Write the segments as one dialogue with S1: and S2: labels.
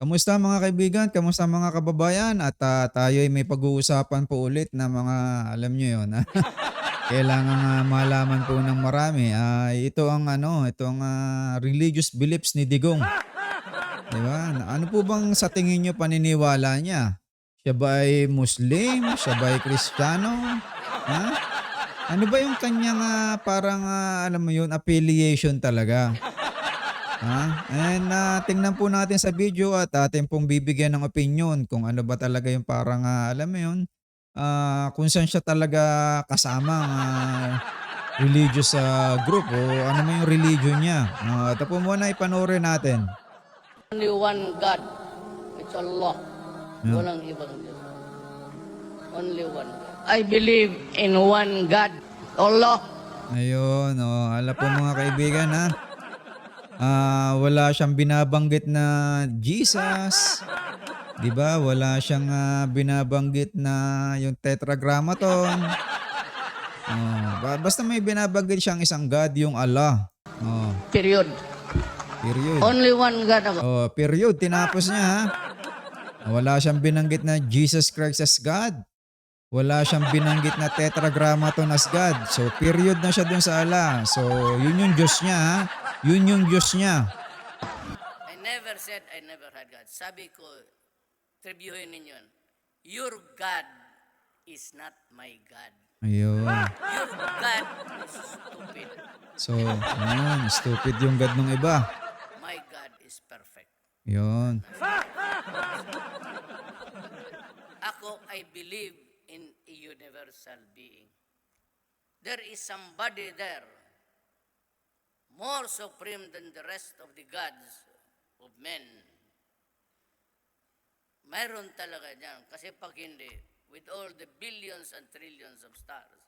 S1: Kamusta mga kaibigan? Kamusta mga kababayan? At ah, tayo ay may pag-uusapan po ulit na mga alam nyo yun. ah, Kailangan ah, malaman po ng marami. Ah, ito ang ano, ito ang ah, religious beliefs ni Digong. Di ba? Ano po bang sa tingin nyo paniniwala niya? Siya ba ay Muslim? Siya ba ay Kristiyano? Ha? Ano ba yung kanyang ah, parang ah, alam mo yun, affiliation talaga? Ha? And ah, tingnan po natin sa video at atin pong bibigyan ng opinion kung ano ba talaga yung parang ah, alam mo yun, ah, kung saan siya talaga kasama ah, religious ah, group o ano mo yung religion niya. Uh, ito po muna ipanoorin natin.
S2: Only one God. It's Allah.
S1: Yeah.
S2: Walang ibang Diyos. Only one God. I believe in one God. Allah.
S1: Ayun, oh, ala po mga kaibigan ha. Ah, wala siyang binabanggit na Jesus. 'Di ba? Wala siyang ah, binabanggit na yung tetragrammaton. Oh, ba- basta may binabanggit siyang isang God, yung Allah. Oh,
S2: Period.
S1: period.
S2: Only one God ako.
S1: Oh, period. Tinapos niya ha. Wala siyang binanggit na Jesus Christ as God. Wala siyang binanggit na tetragrammaton as God. So, period na siya dun sa Allah. So, yun yung Diyos niya ha. Yun yung Diyos niya.
S2: I never said I never had God. Sabi ko, tribyuhin ninyo. Your God is not my God.
S1: Ayun.
S2: Your God is stupid.
S1: So, ayun. Stupid yung God ng iba.
S2: My God is perfect.
S1: Yun.
S2: Ako, I believe in a universal being. There is somebody there more supreme than the rest of the gods of men. Mayroon talaga dyan. Kasi pag hindi, with all the billions and trillions of stars,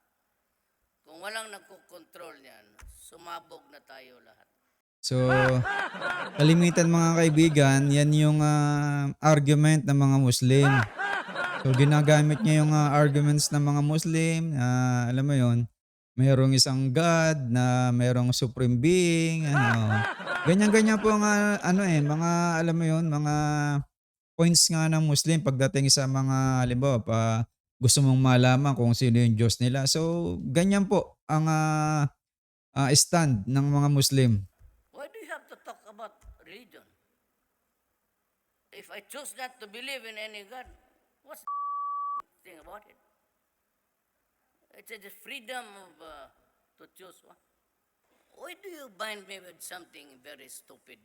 S2: kung walang nagkukontrol niyan, sumabog na tayo lahat.
S1: So, kalimitan mga kaibigan, yan yung ah, argument ng mga Muslim. So, ginagamit niya yung ah, arguments ng mga Muslim. ah, alam mo yon mayroong isang God na mayroong supreme being. Ano. Ganyan-ganyan po ang ano eh, mga alam mo yon mga points nga ng Muslim pagdating sa mga, halimbawa, pa gusto mong malaman kung sino yung Diyos nila. So, ganyan po ang ah, ah, stand ng mga Muslim.
S2: Why do you have to talk about religion? If I choose not to believe in any God, what's the thing about it? It's a the freedom of uh, to choose. Why do you bind me with something very stupid?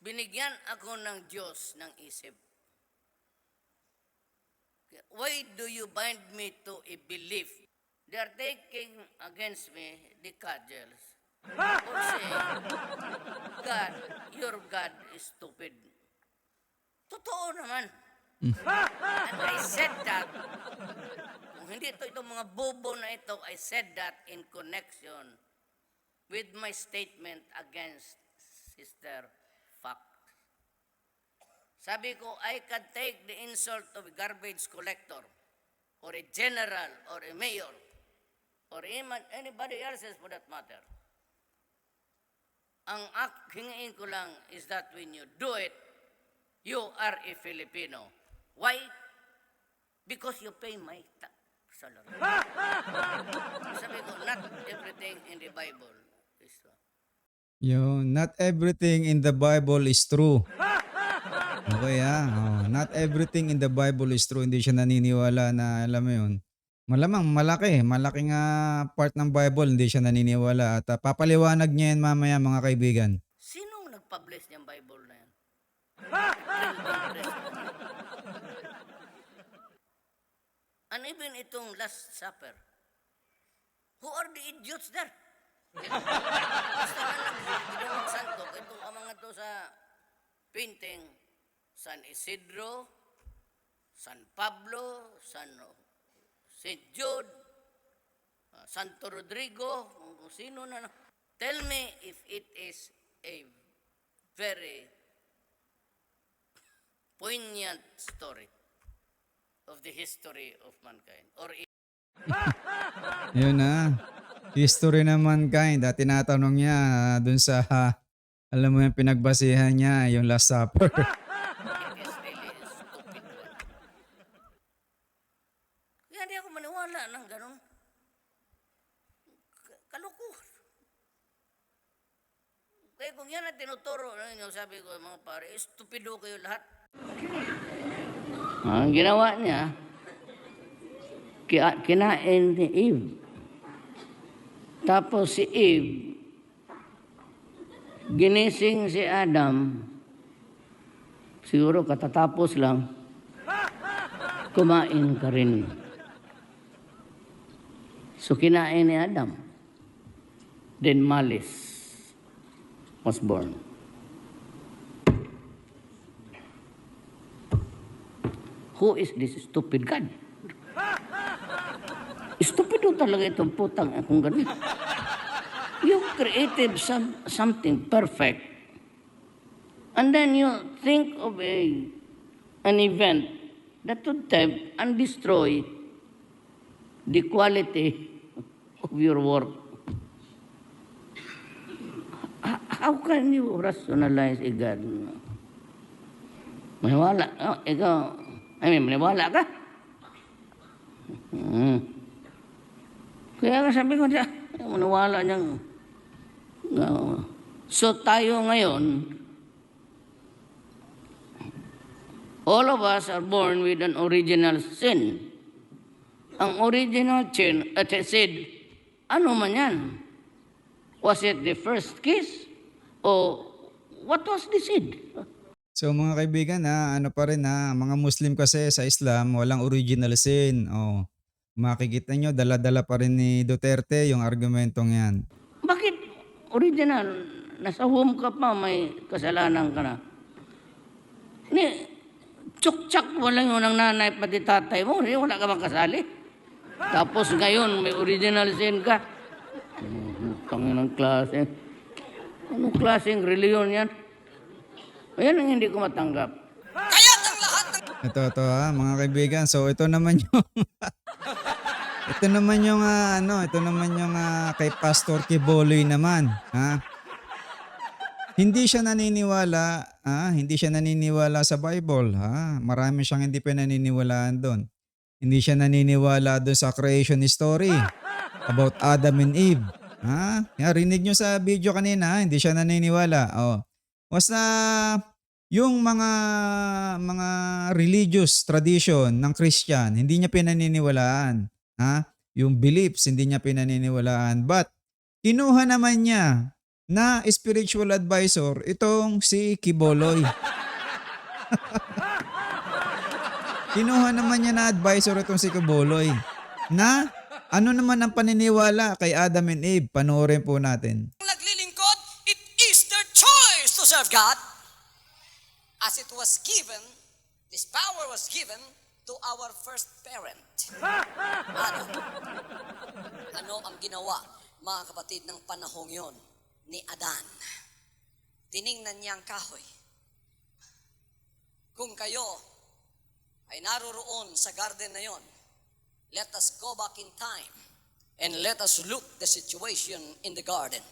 S2: Binigyan ako ng Diyos ng isip. Why do you bind me to a belief? They are taking against me the cudgels. God, your God is stupid. Totoo naman. And I said that, hindi ito itong mga bobo na ito, I said that in connection with my statement against Sister Fact. Sabi ko, I can take the insult of a garbage collector or a general or a mayor or even anybody else's for that matter. Ang hingiin ko lang is that when you do it, you are a Filipino. Why? Because you pay my ta- salary. Sabi ko, not everything in the Bible is true.
S1: Yun, not everything in the Bible is true. Okay ah. Oh, not everything in the Bible is true. Hindi siya naniniwala na alam mo yun. Malamang malaki, malaking ah, part ng Bible hindi siya naniniwala at ah, papaliwanag niya yan mamaya mga kaibigan.
S2: Sinong nagpublish niyang Bible na yan? And even itong Last Supper. Who are the idiots there? Basta na lang, ginawang santo, itong mga to sa painting, San Isidro, San Pablo, San St. Jude, uh, Santo Rodrigo, kung sino na. Tell me if it is a very poignant story of the history of mankind. Or
S1: Yun na. History ng mankind. At tinatanong niya ah, dun sa Alam mo yung pinagbasihan niya, yung Last Supper.
S2: It is really a stupid one. Kaya hindi ako maniwala ng ganun. K- Kalukuhan. Kaya kung yan ang tinuturo ninyo, sabi ko mga pare, stupido kayo lahat. Ang ginawa niya, kinain ni Eve. Tapos si Eve, ginising si Adam, siguro katatapos lang, kumain ka rin. So kinain ni Adam. Then malice was born. Who is this stupid God? Stupido talaga itong putang akong ganun. You created some, something perfect. And then you think of a, an event that would tempt and destroy the quality of your work. How can you rationalize a God? Maniwala. Oh, ikaw, I mean, maniwala ka? Hmm. Kaya nga sabi ko siya, maniwala niyang. No. So tayo ngayon, all of us are born with an original sin. Ang original sin, at sin, ano man yan? Was it the first kiss? O what was the sin?
S1: So mga kaibigan na ano pa rin na mga Muslim kasi sa Islam walang original sin. Oh. Makikita nyo dala-dala pa rin ni Duterte yung argumentong yan.
S2: Bakit original? Nasa home ka pa, may kasalanan ka na. Ni, tsuktsak mo lang yun ang nanay pati tatay mo, eh, wala ka bang kasali? Tapos ngayon, may original sin ka. Tangin ng klase. Anong klaseng reliyon yan? Ayan ang hindi ko matanggap.
S1: Ito, ito ha, mga kaibigan. So, ito naman yung... ito naman yung, ah, ano, ito naman yung ah, kay Pastor Kiboloy naman. Ha? Hindi siya naniniwala, ah, hindi siya naniniwala sa Bible. Ha? Marami siyang hindi pa naniniwalaan doon. Hindi siya naniniwala doon sa creation story about Adam and Eve. Ha? Yan, rinig nyo sa video kanina, hindi siya naniniwala. Oh. Basta yung mga mga religious tradition ng Christian, hindi niya pinaniniwalaan. Ha? Yung beliefs, hindi niya pinaniniwalaan. But, kinuha naman niya na spiritual advisor itong si Kiboloy. kinuha naman niya na advisor itong si Kiboloy. Na ano naman ang paniniwala kay Adam and Eve? Panoorin po natin.
S3: Serve God. As it was given, this power was given to our first parent. Ano? Ano ang ginawa, mga kapatid, ng panahong yon ni Adan? Tiningnan niya ang kahoy. Kung kayo ay naroroon sa garden na yon, let us go back in time and let us look the situation in the garden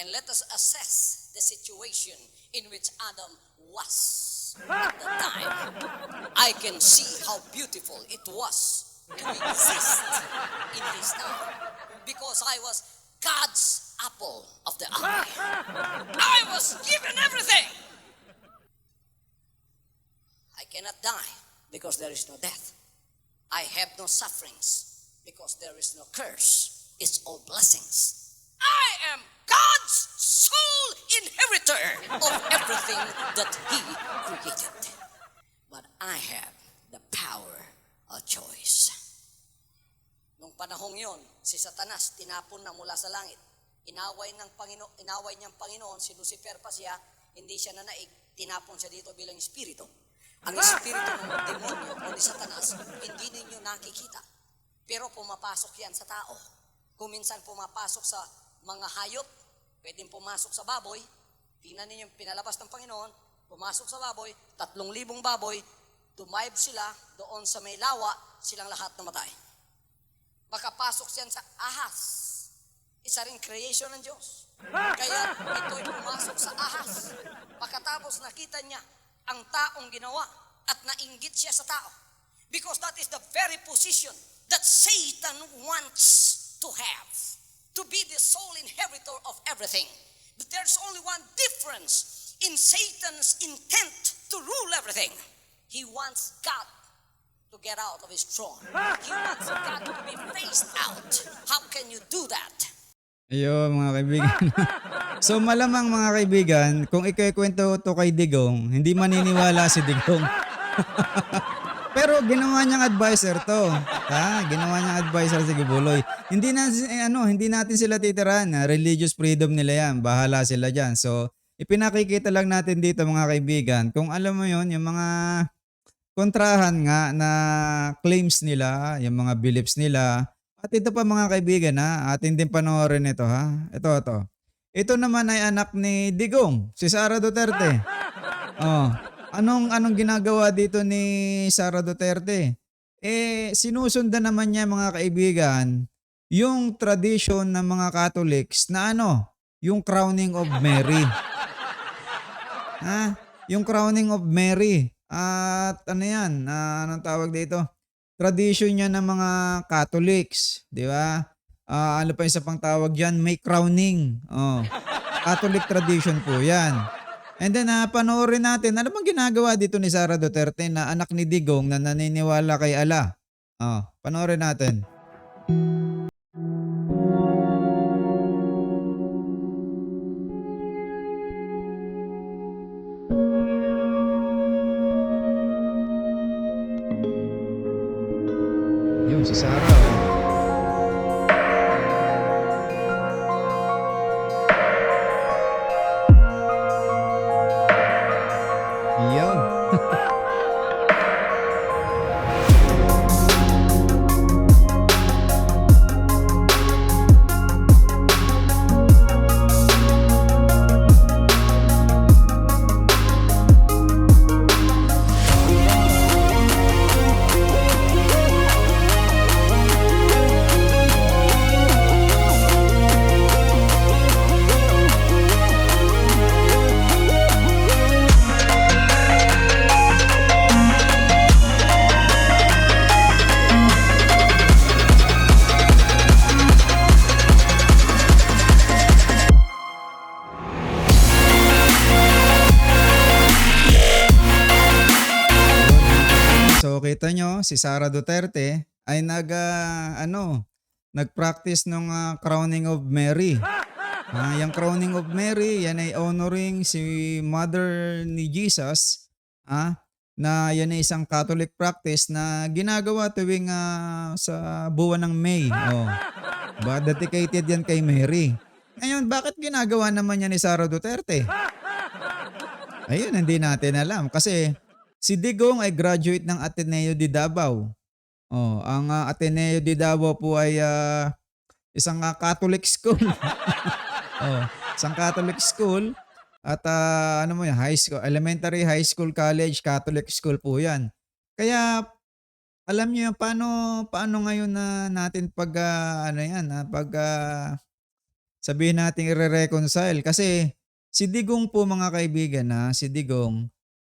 S3: and let us assess the situation in which Adam was at the time. I can see how beautiful it was to exist in his time because I was God's apple of the eye. I was given everything. I cannot die because there is no death. I have no sufferings because there is no curse. It's all blessings. Inheritor of everything that He created. But I have the power of choice. Nung panahong yon, si Satanas tinapon na mula sa langit. Inaway ng Panginoon, inaway niyang Panginoon si Lucifer pa siya, hindi siya nanaig, tinapon siya dito bilang espiritu. Ang espiritu ng demonyo o ni Satanas, hindi ninyo nakikita. Pero pumapasok yan sa tao. Kung minsan pumapasok sa mga hayop, pwedeng pumasok sa baboy. Tingnan ninyo yung pinalabas ng Panginoon, pumasok sa baboy, tatlong libong baboy, tumayb sila doon sa may lawa, silang lahat namatay. Makapasok siyan sa ahas. Isa rin creation ng Diyos. Kaya ito'y pumasok sa ahas. Pagkatapos nakita niya ang taong ginawa at nainggit siya sa tao. Because that is the very position that Satan wants to have. To be the sole inheritor of everything. But there's only one difference in Satan's intent to rule everything. He wants God to get out of his throne. He wants God to be phased out. How can you do that?
S1: Ayun mga kaibigan. so malamang mga kaibigan, kung ikikwento to kay Digong, hindi maniniwala si Digong. Pero ginawa niyang advisor to. Ha? Ginawa niyang advisor si Gibuloy. Hindi na eh, ano, hindi natin sila titiran. Religious freedom nila 'yan. Bahala sila diyan. So ipinakikita lang natin dito mga kaibigan, kung alam mo 'yon, yung mga kontrahan nga na claims nila, yung mga beliefs nila. At ito pa mga kaibigan ha, atin din panoorin ito ha. Ito, ito. Ito naman ay anak ni Digong, si Sara Duterte. Oh, anong anong ginagawa dito ni Sara Duterte? Eh sinusundan naman niya mga kaibigan yung tradition ng mga Catholics na ano, yung crowning of Mary. Ha? Yung crowning of Mary. At ano yan, ah, anong tawag dito? Tradition yan ng mga Catholics, di ba? Ah, ano pa isa pang tawag yan? May crowning. Oh. Catholic tradition po yan. And then, ah, panoorin natin, ano bang ginagawa dito ni Sara Duterte na anak ni Digong na naniniwala kay Allah? Oh, panoorin natin. Si Sara Duterte ay nag ah, ano, nag-practice ng crowning of Mary. Ah, yung crowning of Mary, yan ay honoring si Mother ni Jesus, ah, na yan ay isang Catholic practice na ginagawa tuwing ah, sa buwan ng May. Oh. Ba dedicated yan kay Mary. Ngayon, bakit ginagawa naman yan ni Sara Duterte? Ayun, hindi natin alam. Kasi si Digong ay graduate ng Ateneo de Davao. Oh, ang ah, Ateneo de Davao po ay ah, isang ah, Catholic school. oh, isang Catholic school. At ah, ano mo yan, high school, elementary, high school, college, Catholic school po yan. Kaya alam niyo paano, paano ngayon na natin pag, ah, ano yan, ah, pag ah, sabihin natin i-reconcile. Kasi si Digong po mga kaibigan na, si Digong,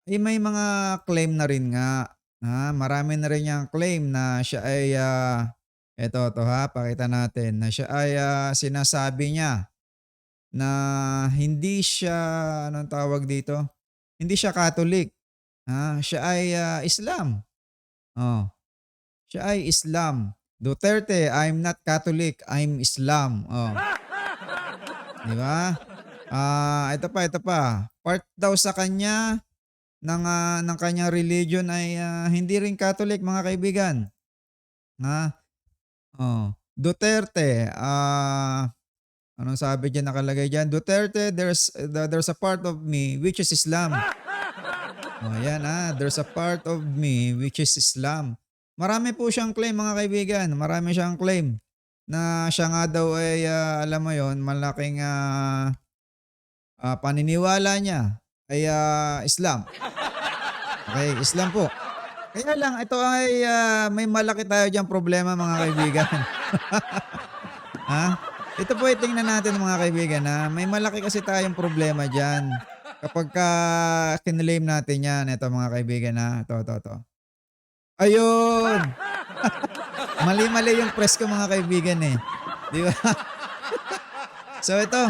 S1: eh may mga claim na rin nga. Ha, marami na rin niyang claim na siya ay ah, eto to ha, pakita natin na siya ay ah, sinasabi niya na hindi siya anong tawag dito? Hindi siya Catholic. Ha, siya ay ah, Islam. Oh. Siya ay Islam. Duterte, I'm not Catholic, I'm Islam. Oh. Di ba? Ah, ito pa, ito pa. Part daw sa kanya ng ah, ng kanyang religion ay ah, hindi rin Catholic mga kaibigan. Ha? Oh. Duterte, ah anong sabi diyan nakalagay diyan? Duterte, there's there's a part of me which is Islam. Oh, yan ah, there's a part of me which is Islam. Marami po siyang claim mga kaibigan, marami siyang claim na siya nga daw ay ah, alam mo 'yon, malaking ah, ah, paniniwala niya ay ah, Islam. Okay, Islam po. Kaya lang, ito ay ah, may malaki tayo diyang problema mga kaibigan. ha? Ito po ay tingnan natin mga kaibigan na may malaki kasi tayong problema dyan. Kapag ka kinlaim natin yan, ito mga kaibigan na, ito, ito, ito. Ayun! Mali-mali yung press ko mga kaibigan eh. Di ba? so ito,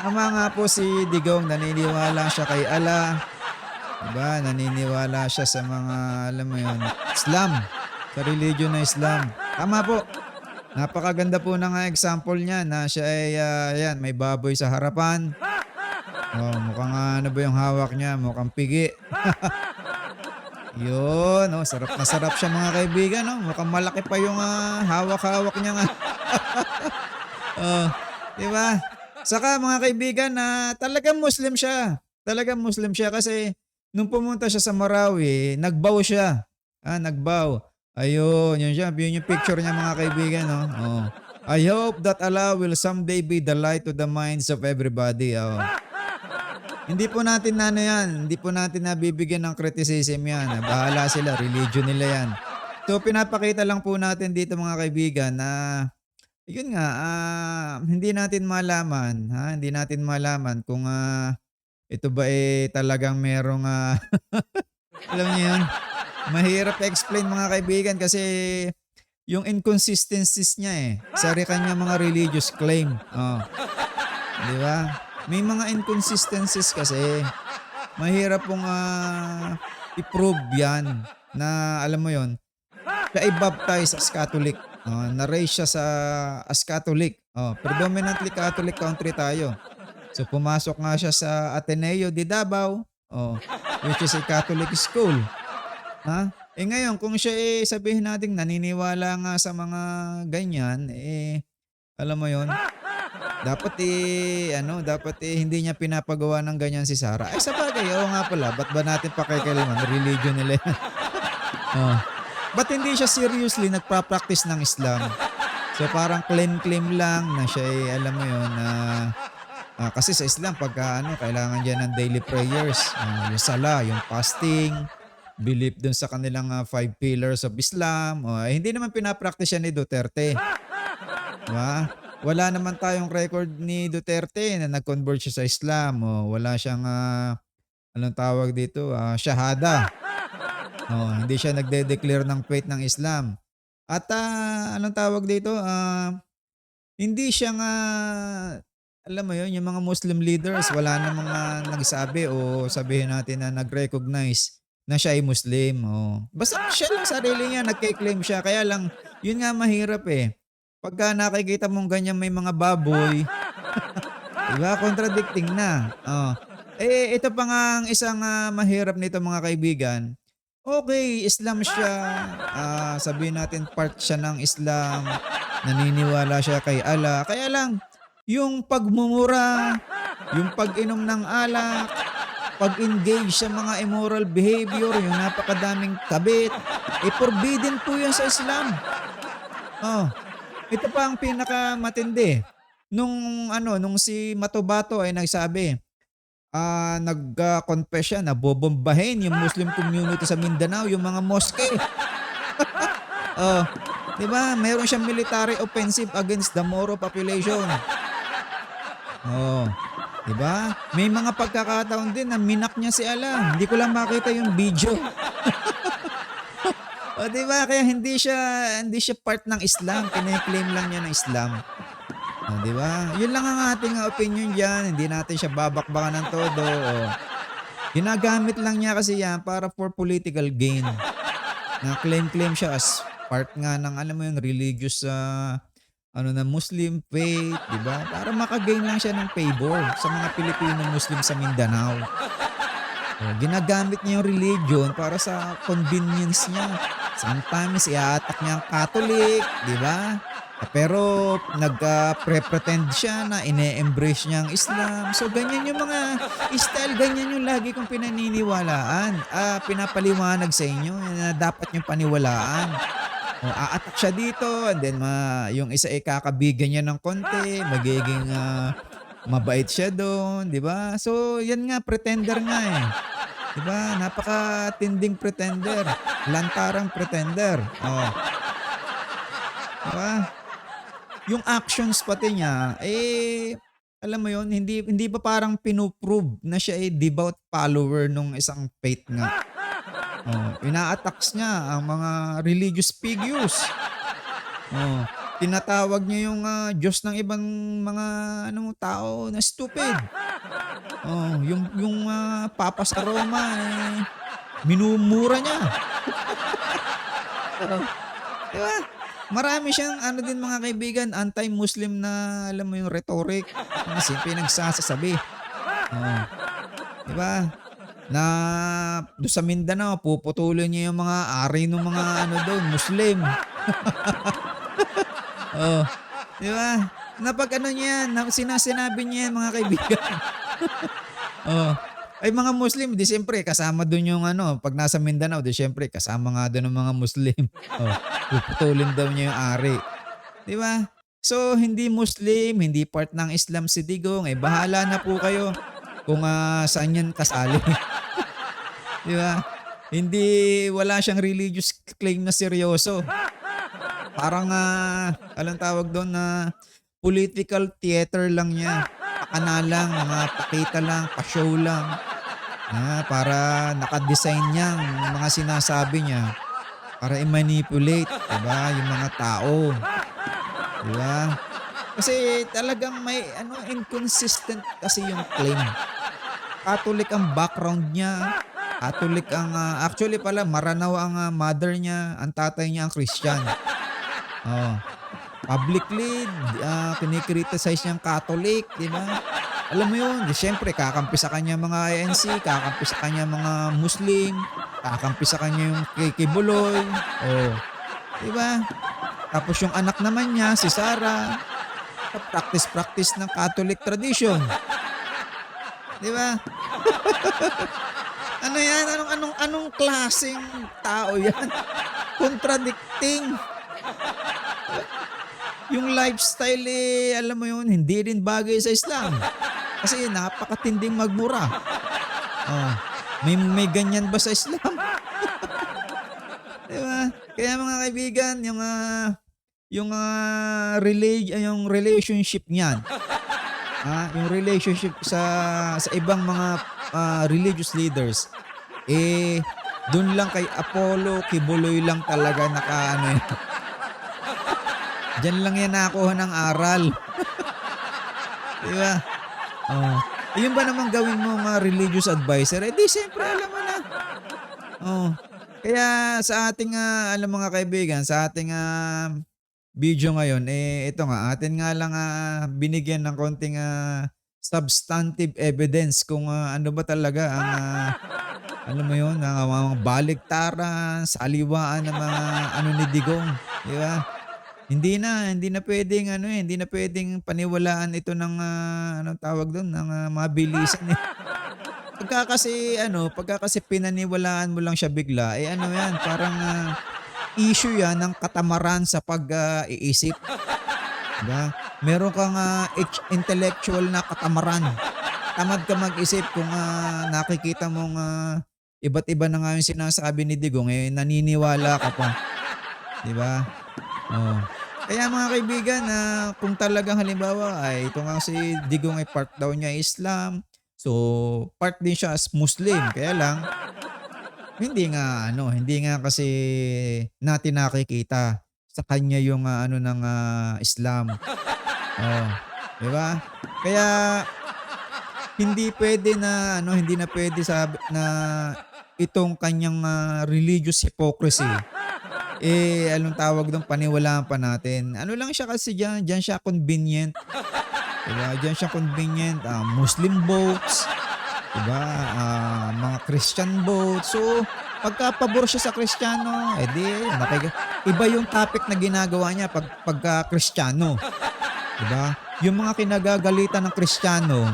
S1: tama nga po si Digong, naniniwala siya kay Allah. Diba? Naniniwala siya sa mga, alam mo yun, Islam. Sa religion na Islam. Tama po. Napakaganda po ng example niya na siya ay, ah, yan, may baboy sa harapan. Oh, mukhang ano ba yung hawak niya? Mukhang pigi. Yun, oh, sarap na sarap siya mga kaibigan. Oh. Mukhang malaki pa yung ah, hawak-hawak niya nga. oh, di ba? Saka mga kaibigan na talagang Muslim siya. Talagang Muslim siya kasi nung pumunta siya sa Marawi, nagbaw siya. Ah, nagbaw. Ayun, yun siya. Yun yung picture niya mga kaibigan. No? Oh. I hope that Allah will someday be the light to the minds of everybody. Oh. Hindi po natin na ano yan. Hindi po natin nabibigyan ng criticism yan. Ah, Bahala sila. Religion nila yan. So, pinapakita lang po natin dito mga kaibigan na yun nga, ah, hindi natin malaman, ha? Hindi natin malaman kung ah, ito ba eh talagang merong ah, alam niyo yun, mahirap explain mga kaibigan kasi yung inconsistencies niya eh sa kanya mga religious claim. Oh. Di ba? May mga inconsistencies kasi mahirap pong ah, i-prove yan na alam mo yon siya ay baptized as Catholic. Oh, na-raise siya sa as Catholic. Oh, predominantly Catholic country tayo. So pumasok nga siya sa Ateneo de Davao, oh, which is a Catholic school. Ha? Eh ngayon, kung siya eh sabihin natin naniniwala nga sa mga ganyan, eh alam mo 'yon. Dapat eh ano, dapat eh hindi niya pinapagawa ng ganyan si Sarah. Ay sa bagay, oo nga pala, ba't ba natin pakikialaman? Religion nila oh. Ba't hindi siya seriously nagpa-practice ng Islam? So parang claim-claim lang na siya ay alam mo yun na ah, kasi sa Islam pagka ano kailangan diyan ng daily prayers, ah, yung sala, yung fasting, belief dun sa kanilang ah, five pillars of Islam. Oh, eh, hindi naman pinapractice yan ni Duterte. Diba? Wala naman tayong record ni Duterte na nag-convert siya sa Islam. Oh, wala siyang ah, anong tawag dito, ah, shahada. Oh, hindi siya nagde-declare ng faith ng Islam. At ah, anong tawag dito? Ah, hindi siya nga alam mo yun, yung mga Muslim leaders, wala namang ah, nagsabi o sabihin natin na nag-recognize na siya ay Muslim. Oh. Basta siya lang sarili niya, nagke-claim siya. Kaya lang, yun nga mahirap eh. Pagka nakikita mong ganyan may mga baboy, diba? Contradicting na. Oh. Eh, ito pa nga ang isang ah, mahirap nito mga kaibigan. Okay, Islam siya. Ah, sabihin natin part siya ng Islam. Naniniwala siya kay Allah. Kaya lang, yung pagmumura, yung pag-inom ng alak, pag-engage sa mga immoral behavior, yung napakadaming kabit, eh forbidden po yan sa Islam. Oh, ito pa ang pinakamatindi. Nung ano, nung si Matobato ay nagsabi, ah nag-confess siya na bobombahin yung Muslim community sa Mindanao, yung mga mosque. oh, 'di ba? Meron siyang military offensive against the Moro population. Oh, 'di ba? May mga pagkakataon din na minak niya si Allah. Hindi ko lang makita yung video. o, 'di ba? Kaya hindi siya hindi siya part ng Islam, kine-claim lang niya ng Islam. O, di ba? Yun lang ang ating uh, opinion diyan. Hindi natin siya babakbakan ng todo. O, ginagamit lang niya kasi yan para for political gain. Na claim-claim siya as part nga ng alam mo yung religious uh, ano na Muslim faith, di ba? Para makagain lang siya ng favor sa mga Pilipino Muslim sa Mindanao. O, ginagamit niya yung religion para sa convenience niya. Sometimes i-attack niya ang Catholic, di ba? Pero nag-pre-pretend siya na ine-embrace niya ang Islam. So ganyan yung mga style, ganyan yung lagi kong pinaniniwalaan. Ah, pinapaliwanag sa inyo na dapat yung paniwalaan. O, aatak siya dito and then ma, yung isa ay kakabigan niya ng konti, magiging ah, mabait siya doon, di ba? So yan nga, pretender nga eh. Di ba? Napaka-tinding pretender. Lantarang pretender. Oh. Di ba? Yung actions pati niya, eh, alam mo yon hindi hindi ba parang pinoprove na siya ay devout follower nung isang faith nga. Oh, ina-attacks niya ang mga religious figures. Oh, tinatawag niya yung ah, Diyos ng ibang mga ano tao na stupid. Oh, yung yung ah, Papa sa Roma eh, minumura niya. oh, di ba? Marami siyang ano din mga kaibigan, anti-Muslim na alam mo yung rhetoric. Kasi pinagsasasabi. Oh. Di ba? Na doon sa Mindanao, puputulin niya yung mga ari ng mga ano doon, Muslim. oh. Di ba? Na pag ano niya, na, sinasinabi niya mga kaibigan. oh. Ay mga Muslim, di siyempre kasama doon yung ano, pag nasa Mindanao, di siyempre kasama nga doon ng mga Muslim. Oh, puputulin daw niya yung ari. Di ba? So, hindi Muslim, hindi part ng Islam si Digong, eh bahala na po kayo kung ah, saan yan kasali. Di ba? Hindi, wala siyang religious claim na seryoso. Parang, ah, alang tawag doon na political theater lang niya. Pakana lang, mga pakita lang, pa-show lang. Ah, para nakadesign niya ang mga sinasabi niya para i-manipulate, 'di ba, yung mga tao. 'Di ba? Kasi talagang may ano inconsistent kasi yung claim. Catholic ang background niya. Catholic ang ah, actually pala Maranao ang ah, mother niya, ang tatay niya ang Christian. Oh. Publicly uh, kinikriticize niyang Catholic, 'di ba? Alam mo yun, di syempre kakampi sa kanya mga ANC, kakampi sa kanya mga Muslim, kakampi sa kanya yung kay, kay Buloy. Oh. Di ba? Tapos yung anak naman niya, si Sarah, practice-practice ng Catholic tradition. Di ba? ano yan? Anong, anong, anong klaseng tao yan? Contradicting. Yung lifestyle eh, alam mo yun, hindi rin bagay sa Islam. Kasi napakatinding magmura. Oh, may, may ganyan ba sa Islam? diba? Kaya mga kaibigan, yung ah, yung uh, rela- yung relationship niyan. Ah, yung relationship sa sa ibang mga ah, religious leaders eh doon lang kay Apollo, Kibuloy lang talaga naka ano yun. Diyan lang yan nakuha ng aral. Di ba? Oh. Yun ba naman gawin mo mga religious advisor? Eh di siyempre alam mo na. Oh. Kaya sa ating ah, alam mga kaibigan, sa ating ah, video ngayon, eh ito nga, atin nga lang ah, binigyan ng konting ah, substantive evidence kung ah, ano ba talaga ang ah, alam mo yun, ang mga baliktaran, saliwaan ng mga ano ni Digong. Di ba? Hindi na, hindi na pwedeng ano eh, hindi na pwedeng paniwalaan ito ng ah, anong tawag doon, ng ah, mabilisan eh. Pagka kasi ano, pagka kasi pinaniwalaan mo lang siya bigla, eh ano yan, parang ah, issue yan ng katamaran sa pag-iisip. diba? Meron kang ah, ex- intellectual na katamaran. Tamad ka mag-isip kung ah, nakikita mong ah, iba't iba na nga yung sinasabi ni Digong, eh naniniwala ka pa. Di ba? Oh. Kaya mga kaibigan, na kung talagang halimbawa ay ito nga si Digong ay part daw niya Islam. So, part din siya as Muslim. Kaya lang, hindi nga ano, hindi nga kasi natin nakikita sa kanya yung ah, ano ng ah, Islam. Oh, 'di ba? Kaya hindi pwede na ano, hindi na pwede sabi na itong kanyang ah, religious hypocrisy eh, anong tawag doon, paniwalaan pa natin. Ano lang siya kasi dyan, dyan siya convenient. Diba? Dyan siya convenient. ah, Muslim votes. Diba? Ah, mga Christian votes. So, pagka pabor siya sa Kristiyano, edi, nakik- iba yung topic na ginagawa niya pag, pagka Kristiyano. Diba? Yung mga kinagagalitan ng Kristiyano,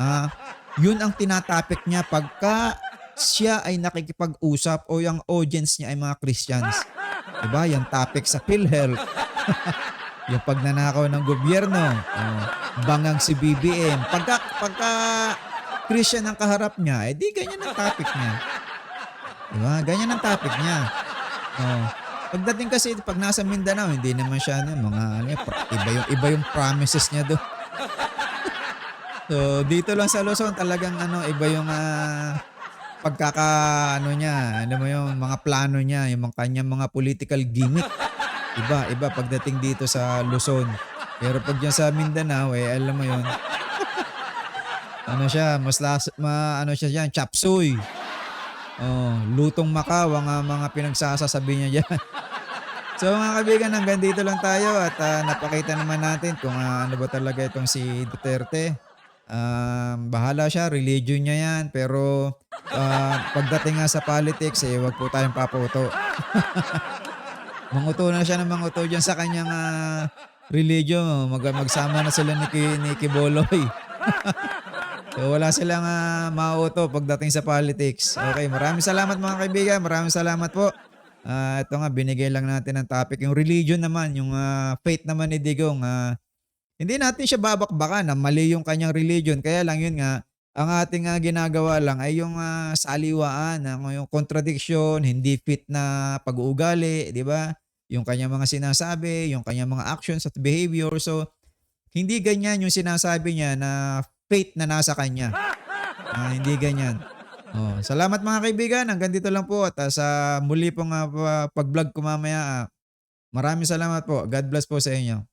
S1: ah, yun ang tinatapik niya pagka siya ay nakikipag-usap o yung audience niya ay mga Christians. Diba? Yung topic sa PhilHealth. yung pagnanakaw ng gobyerno. Oh, bangang si BBM. Pagka, pagka Christian ang kaharap niya, eh di ganyan ang topic niya. Diba? Ganyan ang topic niya. Oh. Pagdating kasi pag nasa Mindanao, hindi naman siya ano, mga ano, iba yung iba yung promises niya doon. so, dito lang sa Luzon talagang ano, iba yung ah, pagkaka ano niya, ano mo yung mga plano niya, yung mga kanyang mga political gimmick. Iba, iba pagdating dito sa Luzon. Pero pag dyan sa Mindanao, eh, alam mo yun, ano siya, mas las, ma, ano siya dyan, chapsuy. Oh, lutong Macau ang ah, mga pinagsasasabi niya diyan. so mga kaibigan, hanggang dito lang tayo at ah, napakita naman natin kung ah, ano ba talaga itong si Duterte. Um, bahala siya, religion niya yan. Pero ah, pagdating nga sa politics, eh, wag po tayong papauto. manguto na siya ng manguto dyan sa kanyang ah, religion. Mag, magsama na sila ni, Ki- ni Kiboloy. So wala silang uh, mauto pagdating sa politics. Okay, maraming salamat mga kaibigan. Maraming salamat po. Ah, ito nga, binigay lang natin ang topic. Yung religion naman, yung ah, faith naman ni Digong. ah, hindi natin siya babakbakan na mali yung kanyang religion. Kaya lang yun nga, ang ating ah, ginagawa lang ay yung ah, saliwaan, ang yung contradiction, hindi fit na pag-uugali, di ba? Yung kanyang mga sinasabi, yung kanyang mga actions at behavior. So, hindi ganyan yung sinasabi niya na faith na nasa kanya. Ah, hindi ganyan. Oh, salamat mga kaibigan. Hanggang dito lang po. At ah, sa muli pong pa- pag-vlog ko mamaya, ah, maraming salamat po. God bless po sa inyo.